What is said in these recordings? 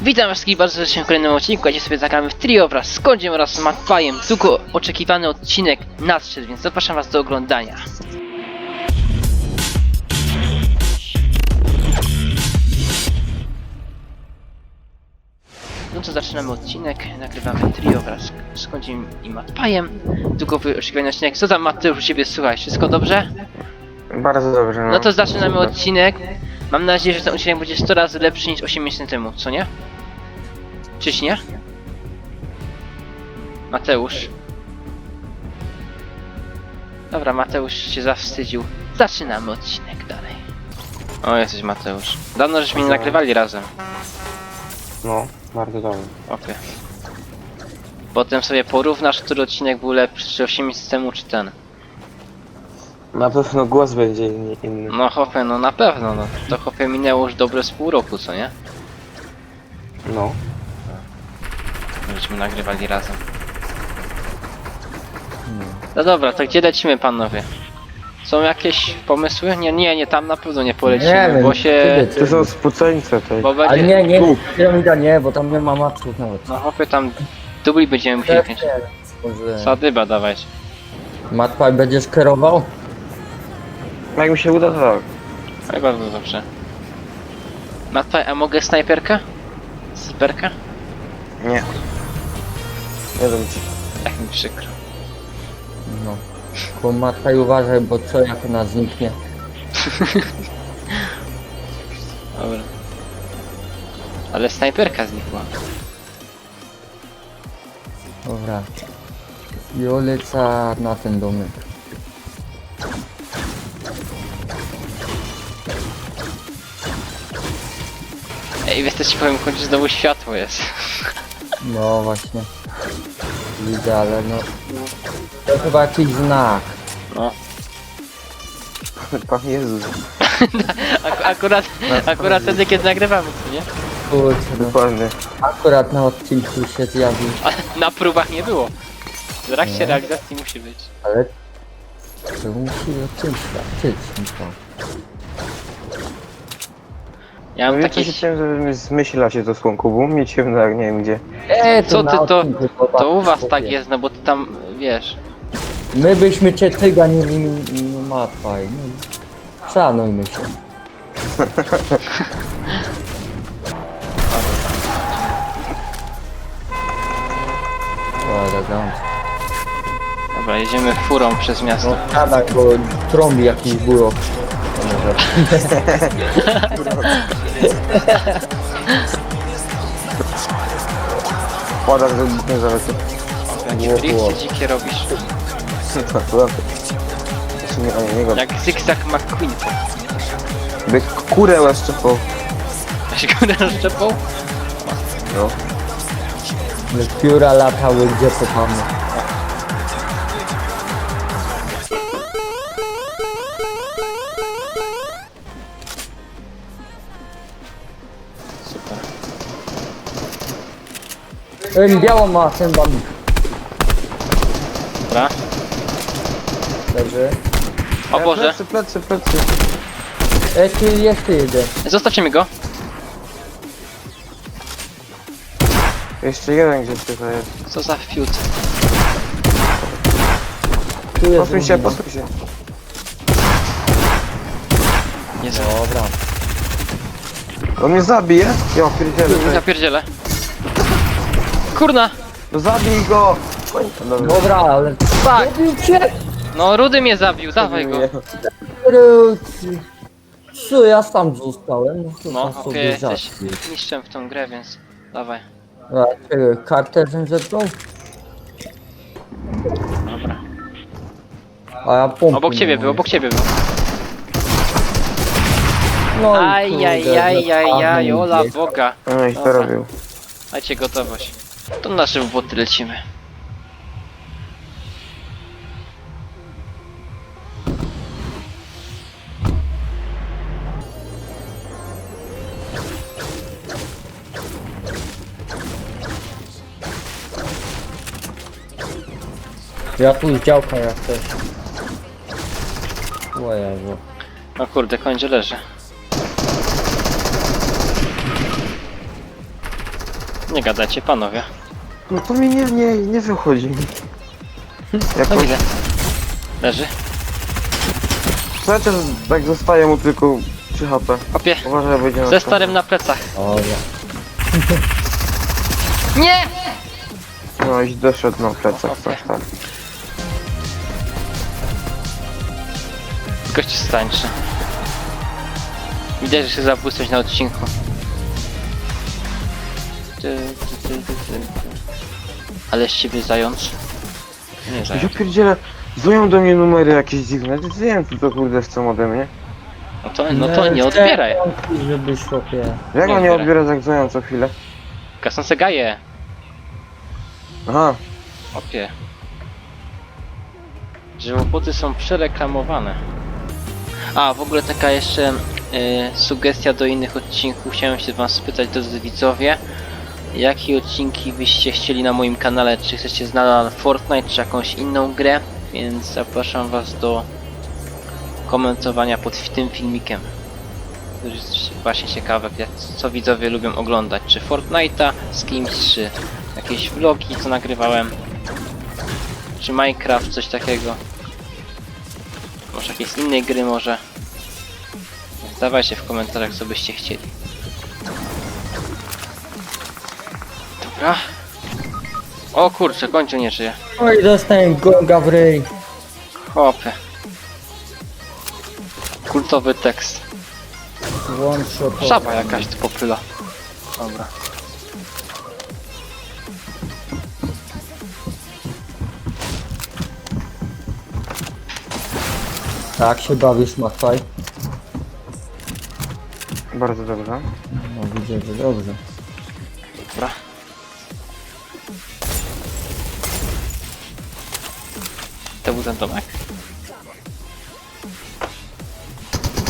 Witam wszystkich bardzo serdecznie w kolejnym odcinku, gdzie sobie zagramy w trio wraz z Kondziem oraz Matpajem. Długo oczekiwany odcinek nadszedł, więc zapraszam was do oglądania. No to zaczynamy odcinek, nagrywamy trio wraz z Kondziem i Matpajem. Długo oczekiwany odcinek. Co tam Mateusz u ciebie słychać? Wszystko dobrze? Bardzo dobrze. No, No to zaczynamy odcinek. Mam nadzieję, że ten odcinek będzie 100 razy lepszy niż 8 miesięcy temu, co nie? Czyś nie? Mateusz. Dobra, Mateusz się zawstydził. Zaczynamy odcinek dalej. O, jesteś Mateusz. Dawno żeśmy nie nagrywali razem. No, bardzo dobrze. Okej. Potem sobie porównasz, który odcinek był lepszy, czy 8 miesięcy temu, czy ten. Na pewno głos będzie inny. inny. No hopie, no na pewno, no. To hopie minęło już dobre z pół roku, co nie? No. Żeśmy nagrywali razem. No dobra, to gdzie lecimy panowie? Są jakieś pomysły? Nie, nie, nie, tam na pewno nie polecimy, Nie wiem, bo się... ty- To są spuceńce tej. Bo Ale będzie... nie, nie, piramida nie, bo tam nie ma maców nawet. No hopie, tam dubli będziemy musieli kręcić. Może... Sadyba dawać. Matpaj będziesz kierował? Jak mi się uda, to tak. Ale bardzo dobrze. Mataj, a mogę snajperkę? Snajperkę? Nie. Nie wiem ci. Tak mi przykro. No. Bo Matpaj uważaj, bo co jak ona zniknie? Dobra. Ale snajperka znikła. Dobra. I oleca na ten domek. Ej, wiesz co ci powiem, kończy znowu światło jest. No właśnie. Widzę, ale no... To chyba jakiś znak. No. Pan Jezus. Ak akurat, akurat wtedy kiedy nagrywamy, co nie? Kurczę, no. Dokładnie. Akurat na odcinku się zjawił. A na próbach nie było. W trakcie Nie. realizacji musi być. Ale... To musi o czymś świadczyć. Ja No mam ja takie... takie... chciałem, żeby mi zmyśla się to słonko, bo u mnie ciemno jak nie wiem gdzie. E, Co ty to- To u was tak jest, no bo ty tam, wiesz... My byśmy cię tyganili, no matwaj. No. Szanujmy się. O, elegancko. Dobra, jedziemy furą przez miasto. No siadaj, bo trąbi jakiś. No, może. Ładam, że nie było, drifty było. dzikie robisz. To sumie o niego. Jak zygzak McQueen. By kurę łaszczepał. Ja się go szczepą? No. Ale Pióra latały gdzie popamy. Ej, biało ma ten bambik. Dobra. Dobrze. O Boże. Plecy, plecy, plecy. Ej, tu jeszcze jeden. Zostawcie mi go. Jeszcze jeden gdzieś tutaj jest. Co za fiut. Tu jest Posuń się, drugi. posuń się. Jezu. Dobra. On mnie zabije? Ja pierdzielę. Ja pierdzielę. Kurna! No zabij go! Oj, Dobra. Dobra, ale... Tak! Zabił cię! No Rudy mnie zabił, dawaj go. Rudy. Co, ja sam zostałem? No, No, tam okej, sobie jesteś żartuję. mistrzem w tą grę, więc dawaj. Dobra, czekaj, Kartę żem zepnął? Dobra. A ja pompy Obok nie ciebie mam. był, obok ciebie był. No i Aj, kurde, aj, aj, aj, aj, wypadłem ola gdzieś. boga. Oj, Dobra. to robił. Dajcie gotowość. To nasze boty lecimy. Ja tu z działka jak też. O Jezu. O kurde, kończy leży. Nie gadajcie, panowie. No to mi nie, nie, nie wychodzi. Jak No on, widzę. Leży. też tak zostaje mu tylko 3 HP. Kopie. Uważaj, będzie na Ze starym na plecach. O ja. Nie! No i doszedł na plecach, tak, tak. Gość stańczy. Widać, że się zabłysnąć na odcinku. Ty, ty, ty, ty, ty. Ale z ciebie zając. Nie Ja zając. pierdzielę, dzwonią do mnie numery jakieś dziwne, nie wiem co to kurde chcą ode mnie. No to, no to nie odbieraj. Żeby chłopie. Jak Nie on nie odbieraj. odbiera, jak dzwonią co chwilę? Kasące gaje. Aha, Opie. Żywopłoty są przereklamowane. A, w ogóle taka jeszcze y, sugestia do innych odcinków. Chciałem się was spytać, drodzy widzowie, jakie odcinki byście chcieli na moim kanale? Czy chcecie znaleźć Fortnite, czy jakąś inną grę? Więc zapraszam was do komentowania pod tym filmikiem. To jest właśnie ciekawe, co widzowie lubią oglądać. Czy Fortnite'a z kimś, czy jakieś vlogi, co nagrywałem. Czy Minecraft, coś takiego. Może jakieś innej gry może. Dawajcie w komentarzach, co byście chcieli. Dobra. O kurczę, końcu nie żyje. Oj, dostałem gonga w ryj. Hopy. Kultowy tekst. Żaba jakaś tu popyla. Dobra. Tak się bawisz, Machaj? bardzo dobrze. No widzę, że dobrze. To był ten domek?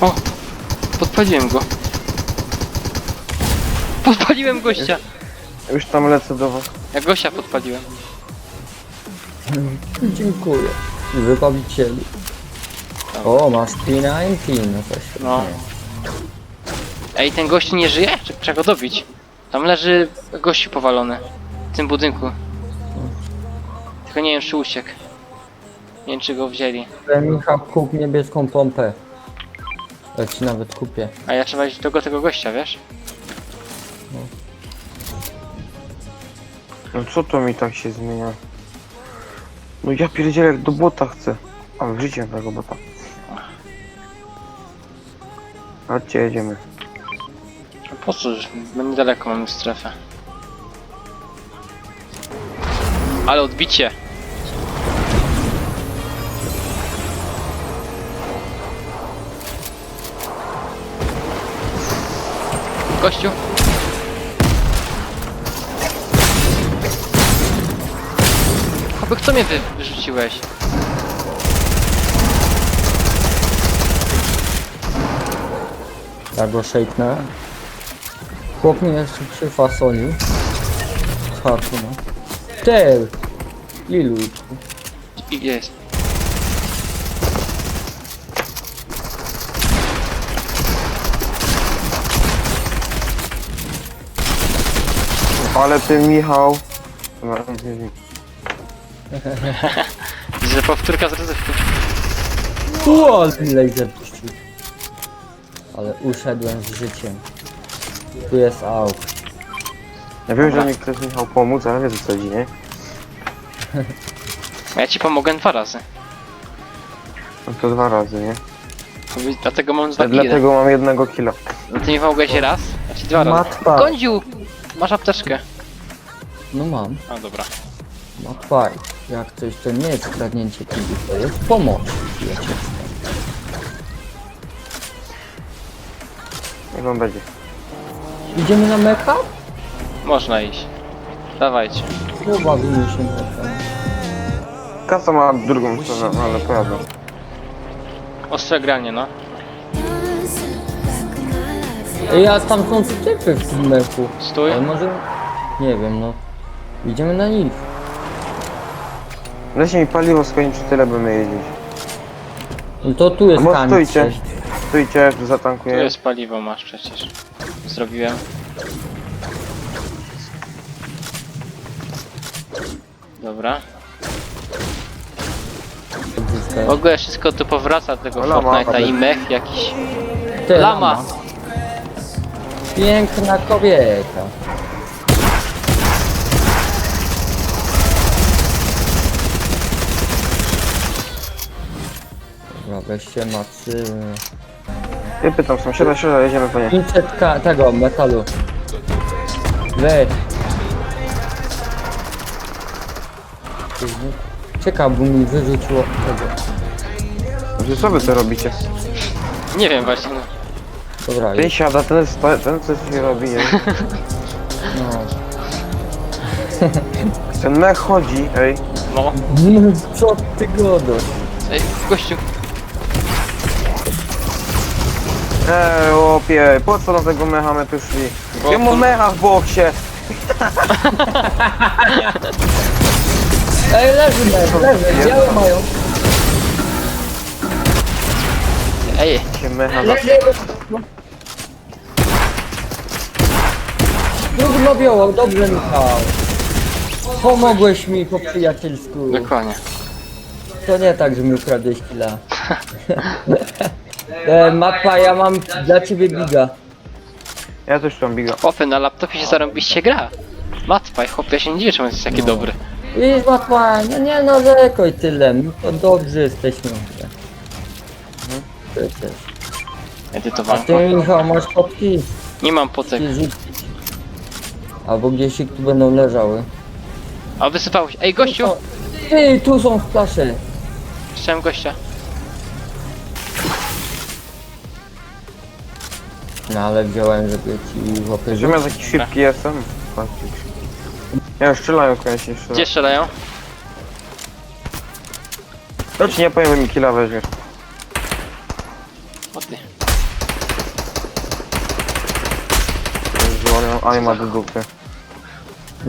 O! Podpaliłem go. Podpaliłem gościa! Już tam lecę do was. Ja gościa podpaliłem. Dziękuję. Wybawicielu. O, masz P19, no to świetnie. No. Ej, ten gościu nie żyje? Czy trzeba go dobić? Tam leży gościu powalony. W tym budynku. Tylko nie wiem, czy uciekł. Nie wiem, czy go wzięli. Ale Michał, kup niebieską pompę. Ja ci nawet kupię. A ja trzeba iść do go- tego gościa, wiesz? No co to mi tak się zmienia? No ja pierdzielę jak do bota chcę. A wrzuciłem tego bota. Chodźcie, jedziemy. Po co już? My niedaleko mamy strefę. Ale odbicie! Gościu! Aby kto mnie wy wyrzuciłeś? Ja go szejknę. Chłop mnie jeszcze przyfasolił. Z chatu, no. Ty! Ilu? I jest. Ale ty Michał. No, nie wiem. Że powtórka z rozrywki. Ło, laser puścił. Ale uszedłem z życiem. Tu jest auk. Ja wiem, Dobra. że mi ktoś Michał pomóc, ale wiesz o co chodzi, nie? A ja ci pomogę dwa razy. No to dwa razy, nie? Dlatego mam dwa Ja kile. dlatego mam jednego killa. No ty mi pomogłeś raz, a ci dwa razy. Matwa. Kądziu! Masz apteczkę. No mam. A dobra. Matwaj. Jak coś to nie jest kradnięcie kibi, to jest pomoc. Wiecie. Niech on będzie. Idziemy na meka? Można iść. Dawajcie. No bawimy się meka. Kasa ma drugą stronę, no ale pojadę. Ostre granie, no. Ej, a tam są typy w tym meku. Stój. Ale może... Nie wiem, no. Idziemy na nich. Leśnie mi paliwo skończy, tyle będę jeździć. No to tu jest A może kanik stójcie. Stójcie, Tu zatankuję. jest paliwo, masz przecież. Zrobiłem. Dobra. W ogóle wszystko tu powraca do tego Lama, Fortnite'a i mech jakiś. Ty, Lama! Piękna kobieta. Weźcie macy. Ja pytam sąsiada, siada, jedziemy po nie. 500 ka- tego metalu. Weź. Ciekaw, bo mi wyrzuciło tego. Że co wy to robicie? Nie wiem właśnie. No. Dobra, Ten jest. siada, ten, ten coś się robi, nie? No. Ten mech chodzi, ej. no. Co ty godasz? Ej, gościu. Eee, łopie, po co na tego mecha my tu szli? Bo- Ja mu mecha w boksie! Ej, leży, leży, leży, białe mają. Ej, Się mecha za... Leży. Trudno biało, dobrze Michał. Pomogłeś mi po przyjacielsku. dokładnie. To nie tak, że mi ukradłeś killa. e, mapa, ja mam dla ciebie biga. Ja też tam biga. Chłopy, na laptopie się zarąbiście gra. Matpaj, chłopie, się nie dziwię, czemu jest taki No. dobry. I mapa, nie, nie narzekaj tyle, my to dobrzy jesteśmy. Przecież. A Edytowanko. ty Michał masz kopki? Nie mam potek. Ty rzucić. Albo gdzieś ich tu będą leżały. A wysypałeś. Ej, gościu! Ty, tu są flasze. Chciałem gościa. No ale wziąłem, żeby ci Że ja taki szybki jestem. Ja już strzelają koniecznie jeszcze. Gdzie strzelają? To ci nie powiem, że mi killa weźmiesz. O ty. A nie ma do dupy.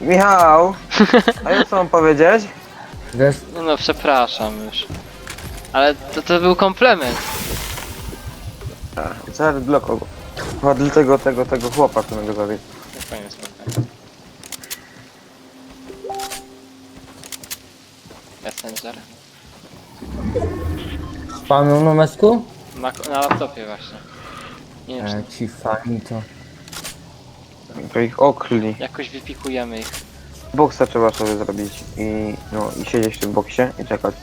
Michał! A ja co mam powiedzieć? Wiesz, No, no przepraszam już. Ale to, to był komplement. Zaraz dla kogo? Chyba dla tego, tego, tego chłopa, którego zabił. Spokojnie, spokojnie. Messenger. spamią na mesku? Na, na laptopie właśnie. Nie wiem, E, ci fani to. To ich okli. czy jakoś wypikujemy ich. Boksa trzeba sobie zrobić i no i siedzieć w tym boksie i czekać.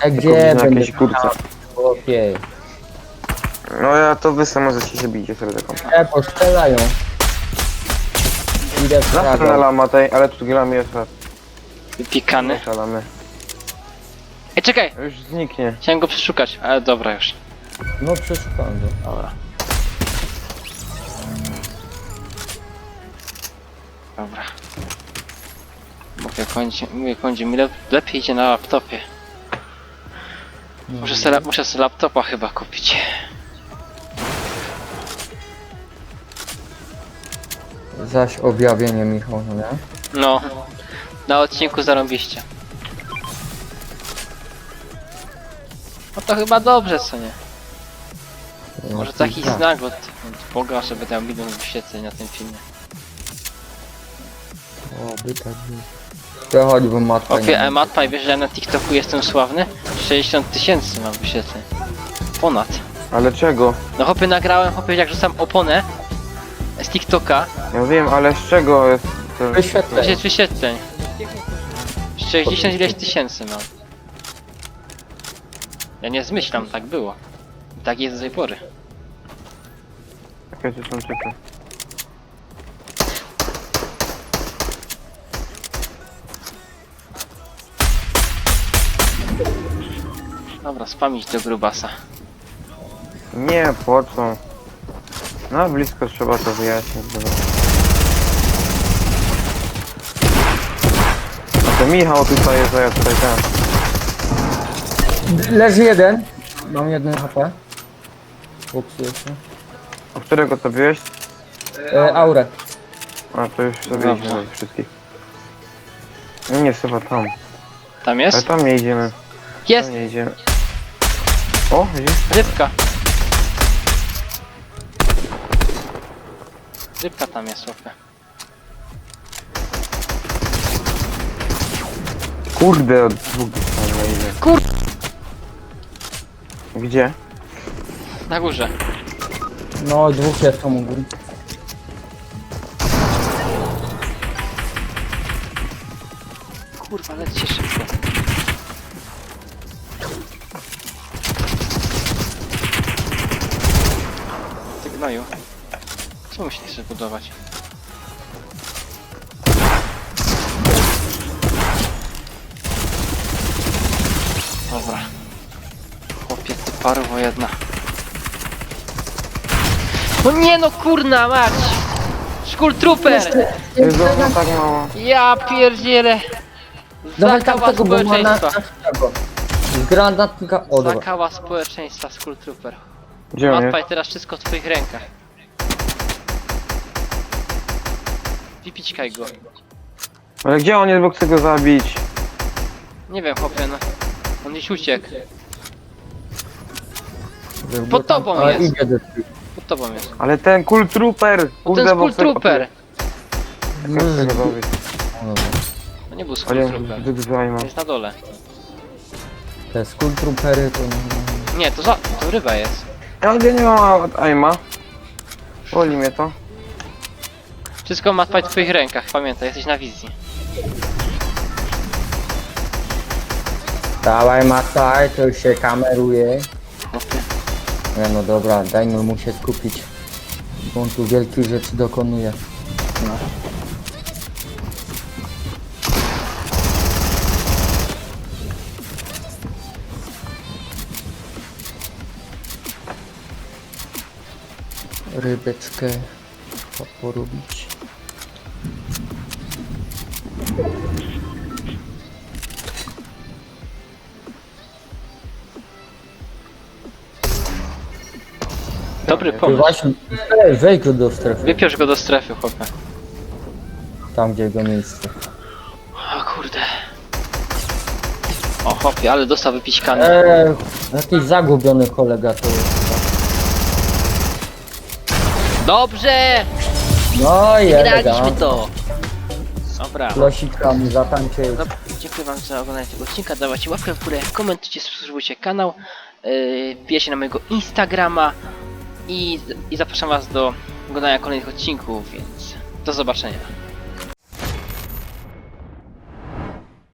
E, Tylko gdzie na będę jakiejś kurce. Okej. No ja to wy samo możecie się bicie sobie taką. E, postrzelają. Idę w Zawsze na prawo. lama tej, ale tu gramy jest raz. Wypikany. Strzelamy. Ej, czekaj! Już zniknie. Chciałem go przeszukać, ale dobra już. No przeszukam go. Dobra. Dobra. Mówię kończy, mówię kończy, mi lep, lepiej idzie na laptopie. Muszę sobie, muszę sobie laptopa chyba kupić. Zaś objawienie Michał, no nie? No, na odcinku zarąbiście. No to chyba dobrze, co nie? Może taki tak. znak od, od Boga, żeby tam milion wyświetleń na tym filmie. O, by tak było. Przechodź, bo matka Opie, nie e, Matpaj, wiesz, że ja na TikToku jestem sławny? 60 tysięcy mam wyświetleń. Ponad. Ale czego? No hopy nagrałem, hopy jak rzucam oponę z TikToka, Ja wiem, ale z czego jest to? Wyświetleń. 10 wyświetleń. 60 ileś tysięcy mam. Ja nie zmyślam, tak było. I Tak jest do tej pory. Jakie tu są czeka? Dobra, spamić do grubasa. Nie, po co? Na blisko trzeba to wyjaśnić. Dobra. A to Michał tutaj jest, a ja tutaj ten. Leży jeden. Mam jeden HP. Boksuję się. A którego to byłeś? E, aurę. A to już sobie idziemy do wszystkich. No nie, chyba tam. Tam Ale jest? tam nie idziemy. Jest! Tam nie idziemy. O, widzisz? Rybka! Rybka tam jest, łapę. Kurde, od dwóch dostałem na ile. Kur- Gdzie? Na górze. No, dwóch jest tam u góry. Kurwa, lećcie szybko. Budować? Dobra. Chłopie, ty paruwo jedna. No nie no kurna mać! Skull Trooper! Jest znowu tak mało. Ja pierdzielę! Dawaj Zakała tam tego, bo ma na, społeczeństwa. granatnika. O, dobra. Zakała społeczeństwa Skull Trooper. Gdzie on jest? Odpaj teraz wszystko w twoich rękach. Wypićkaj go. Ale gdzie on jest, bo chcę go zabić? Nie wiem chłopie, no. On gdzieś uciekł. Pod tobą a, jest. Idzie do drzwi. Pod tobą jest. Ale ten Cool Trooper! O, ten bo Skull chcę- Trooper! Chcę go zabić. O, dobra. To nie był Skull Ale Trooper. Jest na dole. Te skull troopery to... Nie, to za... to ryba jest. Ja nie nie mam od aima. Boli mnie to. Wszystko ma w twoich rękach, pamiętaj, jesteś na wizji. Dawaj Mataj, to już się kameruje. Nie no dobra, dajmy mu się skupić. Bo on tu wielkich rzeczy dokonuje. No. Rybeczkę po- porobić. Dobry pomysł. właśnie, ej, weź go do strefy, Wypiąż go do strefy, chłopie. tam gdzie jego miejsce. O kurde. O chłopie, ale dostał wypićkany. Eee, jakiś zagubiony kolega to jest. Dobrze! No i Graliśmy elegancko. to! Dobra. Losiczkami zatańczyć. Dobra, dziękuję wam za oglądanie tego odcinka, dawajcie łapkę w górę, komentujcie, subskrybujcie kanał, yy, wbijajcie na mojego Instagrama i, i zapraszam was do oglądania kolejnych odcinków, więc do zobaczenia.